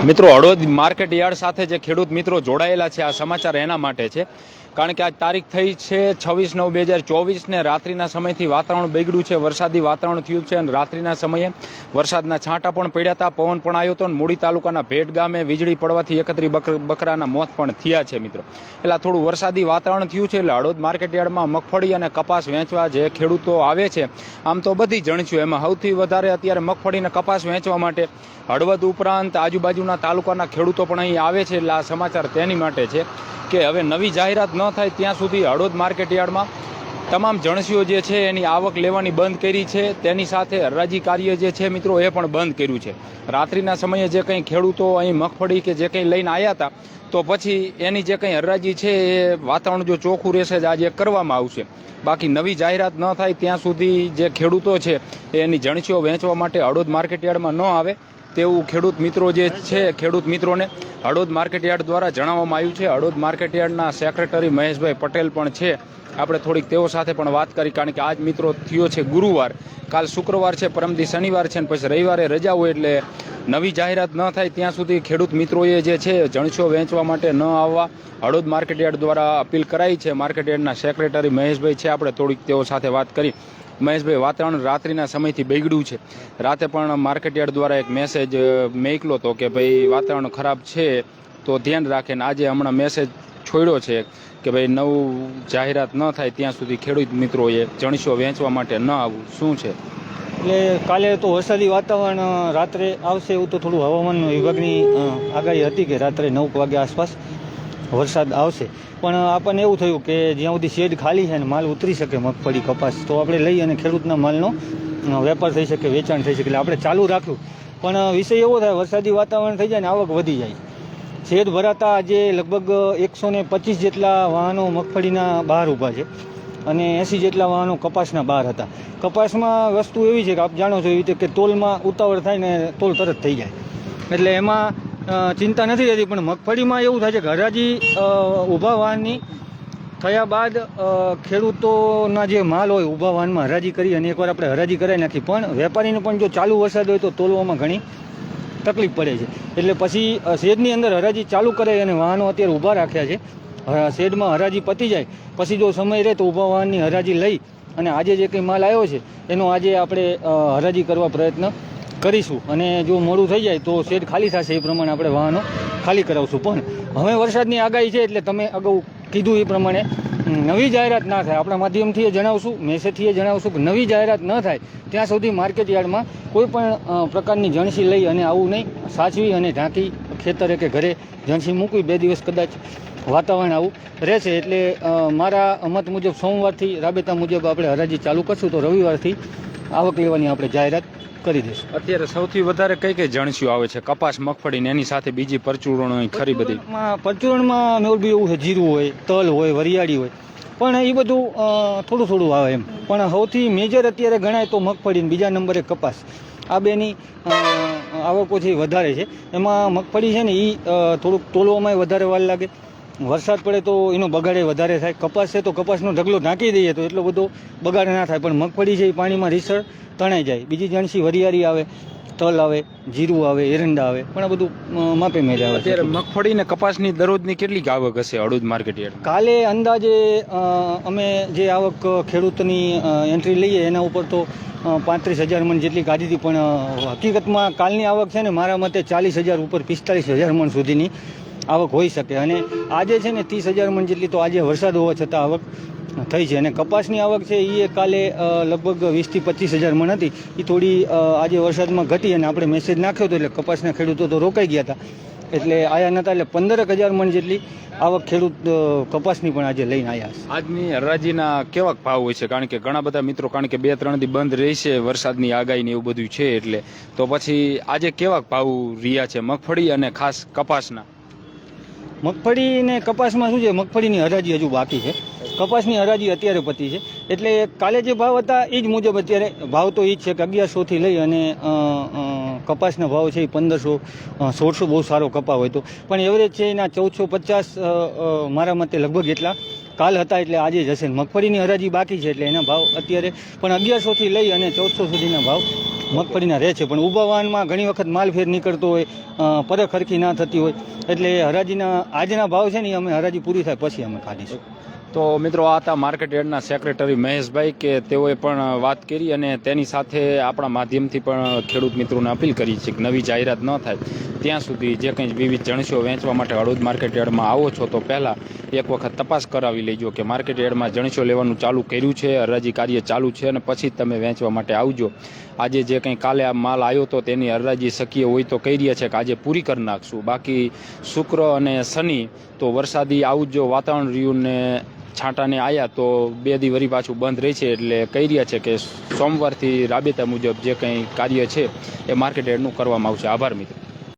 મિત્રો, Halvad market yard સાથે જે ખેડૂત મિત્રો જોડાયેલા છે, આ સમાચાર એના માટે છે. કારણ કે આજ તારીખ થઈ છે છવ્વીસ નવ બે હજાર ચોવીસને. રાત્રિના સમયથી વાતાવરણ બગડ્યું છે, વરસાદી વાતાવરણ થયું છે અને રાત્રિના સમયે વરસાદના છાંટા પણ પડ્યા હતા, પવન પણ આવ્યો હતો અને મૂડી તાલુકાના ભેટ ગામે વીજળી પડવાથી એકત્રી બકર, બકરાના મોત પણ થયા છે મિત્રો. એટલે થોડું વરસાદી વાતાવરણ થયું છે, એટલે હળવદ માર્કેટયાર્ડમાં મગફળી અને કપાસ વેચવા જે ખેડૂતો આવે છે, આમ તો બધી જણસ્યું એમાં. સૌથી વધારે અત્યારે મગફળી અને કપાસ વેચવા માટે હળવદ ઉપરાંત આજુબાજુના તાલુકાના ખેડૂતો પણ અહીં આવે છે, એટલે આ સમાચાર તેની માટે છે કે હવે નવી જાહેરાત ન થાય ત્યાં સુધી હળવદ માર્કેટ યાર્ડમાં તમામ જણસીઓ જે છે એની આવક લેવાની બંધ કરી છે. તેની સાથે હરાજી કાર્ય જે છે મિત્રો એ પણ બંધ કર્યું છે. રાત્રિના સમયે જે કંઈ ખેડૂતો અહીં મગફળી કે જે કંઈ લઈને આવ્યા હતા, તો પછી એની જે કંઈ હરાજી છે એ વાતાવરણ જો ચોખ્ખું રહેશે જ આજે કરવામાં આવશે. બાકી નવી જાહેરાત ન થાય ત્યાં સુધી જે ખેડૂતો છે એની જણસીઓ વહેંચવા માટે હળવદ માર્કેટ યાર્ડમાં ન આવે. તેવું ખેડૂત મિત્રો જે છે, ખેડૂત મિત્રોને હળોદ માર્કેટયાર્ડ દ્વારા જણાવવામાં આવ્યું છે. હળોદ માર્કેટયાર્ડના સેક્રેટરી મહેશભાઈ પટેલ પણ છે. આપણે થોડીક તેઓ સાથે પણ વાત કરી, કારણ કે આજ મિત્રો થયો છે ગુરુવાર. કાલ શુક્રવાર છે, પરમદી શનિવાર છે અને પછી રવિવારે રજા હોય એટલે નવી જાહેરાત ન થાય ત્યાં સુધી ખેડૂત મિત્રોએ જે છે જણછો વેચવા માટે ન આવવા હળવદ માર્કેટયાર્ડ દ્વારા અપીલ કરાઈ છે. માર્કેટ યાર્ડના સેક્રેટરી મહેશભાઈ છે. આપણે થોડીક તેઓ સાથે વાત કરી. મહેશભાઈ, વાતાવરણ રાત્રિના સમયથી બગડ્યું છે. રાતે પણ માર્કેટ યાર્ડ દ્વારા એક મેસેજ મેકલો હતો કે ભાઈ વાતાવરણ ખરાબ છે, તો ધ્યાન રાખે ને આજે હમણાં મેસેજ છોડ્યો છે કે ભાઈ નવું જાહેરાત ન થાય ત્યાં સુધી ખેડૂત મિત્રોએ જણસો વેચવા માટે ન આવવું. શું છે? એટલે કાલે તો વરસાદી વાતાવરણ રાત્રે આવશે એવું તો થોડું હવામાન વિભાગની આગાહી હતી કે રાત્રે નવ વાગ્યા આસપાસ વરસાદ આવશે. પણ આપણને એવું થયું કે જ્યાં સુધી શેડ ખાલી છે ને માલ ઉતરી શકે મગફળી, કપાસ, તો આપણે લઈ અને ખેડૂતના માલનો વેપાર થઈ શકે, વેચાણ થઈ શકે, એટલે આપણે ચાલુ રાખ્યું. પણ વિષય એવો થાય, વરસાદી વાતાવરણ થઈ જાય ને આવક વધી જાય. શેડ ભરાતા આજે લગભગ એકસો ને પચીસ જેટલા વાહનો મગફળીના બહાર ઊભા છે. અને એંસી જેટલા વાહનો કપાસના બહાર હતા. કપાસમાં વસ્તુ એવી છે કે આપ જાણો છો એવી રીતે કે તોલમાં ઉતાવળ થાય ને તોલ તરત થઈ જાય. એટલે એમાં ચિંતા નથી રહેતી, પણ મગફળીમાં એવું થાય છે કે હરાજી ઊભા વાહનની થયા બાદ ખેડૂતોના જે માલ હોય ઊભા વાહનમાં હરાજી કરી અને એકવાર આપણે હરાજી કરાવી નાખી. પણ વેપારીને પણ જો ચાલુ વરસાદ હોય તો તોલવામાં ઘણી તકલીફ પડે છે. એટલે પછી શેડની અંદર હરાજી ચાલુ કરે અને વાહનો અત્યારે ઊભા રાખ્યા છે. શેડમાં હરાજી પતી જાય. પછી જો સમય રહે તો ઊભા વાહનની હરાજી લઈ અને આજે જે કંઈ માલ આવ્યો છે, એનો આજે આપણે હરાજી કરવા પ્રયત્ન કરીશું. અને જો મોડું થઈ જાય તો શેડ ખાલી થશે, એ પ્રમાણે આપણે વાહનો ખાલી કરાવશું. પણ હવે વરસાદની આગાહી છે એટલે તમે અગાઉ કીધું એ પ્રમાણે નવી જાહેરાત ના થાય. આપણા માધ્યમથી એ જણાવશું મેસેજથી એ જણાવશું કે નવી જાહેરાત ન થાય. ત્યાં સુધી માર્કેટ યાર્ડમાં કોઈ પણ પ્રકારની જણસી લઈ અને આવું નહીં, સાચવી અને ઢાંકી ખેતરે કે ઘરે જણસી મૂકવી બે દિવસ કદાચ વાતાવરણ આવું રહેશે એટલે મારા મત મુજબ સોમવારથી રાબેતા મુજબ આપણે હરાજી ચાલુ કરશું. તો રવિવારથી આવક લેવાની આપણે જાહેરાત કરી દઈશું. અત્યારે સૌથી વધારે કઈ કઈ જણસીઓ આવે છે? કપાસ મગફળી ને એની સાથે બીજી પરચુરણો ખરી બધી? પરચુરણમાં- મેળવી એવું છે જીરું હોય તલ હોય વરિયાળી હોય. પણ એ બધું થોડું થોડું આવે એમ. પણ સૌથી મેજર અત્યારે ગણાય તો મગફળી બીજા નંબરે કપાસ. આ બેની આવકો છે વધારે છે. એમાં મગફળી છે ને એ થોડુંક તોલવામાં વધારે વાર લાગે. વરસાદ પડે તો એનો બગાડે વધારે થાય. કપાસ છે તો કપાસનો ઢગલો ઢાંકી દઈએ તો એટલો બધો બગાડ ના થાય. પણ મગફળી છે એ પાણીમાં રીસળ તણાઈ જાય. બીજી જણસી વરિયાળી આવે. તલ આવે જીરું આવે એરંડા આવે પણ આ બધું માપે મેળે આવે. અત્યારે મગફળી ને કપાસની દરરોજની કેટલી આવક હશે અડુદ માર્કેટ યાર્ડ? કાલે અંદાજે અમે જે આવક ખેડૂતની એન્ટ્રી લઈએ એના ઉપર તો પાંત્રીસ હજાર મણ જેટલી કાઢી હતી પણ હકીકતમાં કાલની આવક છે ને મારા મતે ચાલીસ હજાર ઉપર પિસ્તાલીસ હજાર મણ સુધીની આવક હોઈ શકે. અને આજે છે ને ત્રીસ હજાર મણ જેટલી તો આજે વરસાદ હોવા છતાં આવક થઈ છે. અને કપાસની આવક છે એ કાલે લગભગ વીસથી પચીસ હજાર મણ હતી. એ થોડી આજે વરસાદમાં ઘટી અને આપણે મેસેજ નાખ્યો હતો એટલે કપાસના ખેડૂતો તો રોકાઈ ગયા હતા. એટલે આયા નતા એટલે પંદરક હજાર મણ જેટલી આવક ખેડૂત કપાસની પણ આજે લઈને આવ્યા છે. આજની હરાજીના કેવા ભાવ હોય છે? કારણ કે ઘણા બધા મિત્રો કારણ કે બે ત્રણ દી બંધ રહેશે વરસાદની આગાહી ને એવું બધું છે એટલે. તો પછી આજે કેવા ભાવ રહ્યા છે? મગફળી અને ખાસ કપાસના? મગફળી ને કપાસમાં શું છે? મગફળીની હરાજી હજુ બાકી છે. કપાસની હરાજી અત્યારે પતી છે. એટલે કાલે જે ભાવ હતા એ જ મુજબ અત્યારે ભાવ તો એ જ છે કે અગિયારસોથી લઈ અને કપાસના ભાવ છે એ પંદરસો સોળસો બહુ સારો કપા હોય તો પણ એવરેજ છે એના ચૌદસો પચાસ મારા મતે લગભગ એટલા. કાલ હતા એટલે આજે જશે મગફળીની હરાજી બાકી છે એટલે એના ભાવ અત્યારે, પણ અગિયારસોથી લઈ અને ચૌદસો સુધીના ભાવ મગફળીના રહે છે. પણ ઊભા વાહનમાં ઘણી વખત માલ ફેર નીકળતો હોય પરખ હરખી ના થતી હોય. એટલે હરાજીના, આજના ભાવ છે ને અમે હરાજી પૂરી થાય, પછી અમે કાઢીશું. તો મિત્રો, આ હતા માર્કેટ યાર્ડના સેક્રેટરી મહેશભાઈ કે તેઓએ પણ વાત કરી અને તેની સાથે આપણા માધ્યમથી પણ ખેડૂત મિત્રોને અપીલ કરી છે કે નવી જાહેરાત ન થાય. ત્યાં સુધી જે કંઈ વિવિધ જણસીઓ વેચવા માટે હળવદ માર્કેટ યાર્ડમાં આવો છો, તો પહેલાં એક વખત તપાસ કરાવી લેજો કે માર્કેટ યાર્ડમાં જણસીઓ લેવાનું ચાલુ કર્યું છે હરાજી કાર્ય ચાલુ છે અને પછી તમે વેચવા માટે આવજો. આજે જે કંઈ કાલે આ માલ આવ્યો તો તેની હરાજી શક્ય હોય તો કહી રહ્યા છે કે આજે પૂરી કરી નાખશું. બાકી શુક્ર અને શનિ તો વરસાદી આવું જો વાતાવરણ રહ્યું ને છાંટાને આવ્યા તો બે દી વરી પાછું બંધ રહે છે એટલે કહી રહ્યા છે કે સોમવારથી રાબેતા મુજબ જે કંઈ કાર્ય છે એ માર્કેટ યાર્ડનું કરવામાં આવશે. આભાર મિત્રો.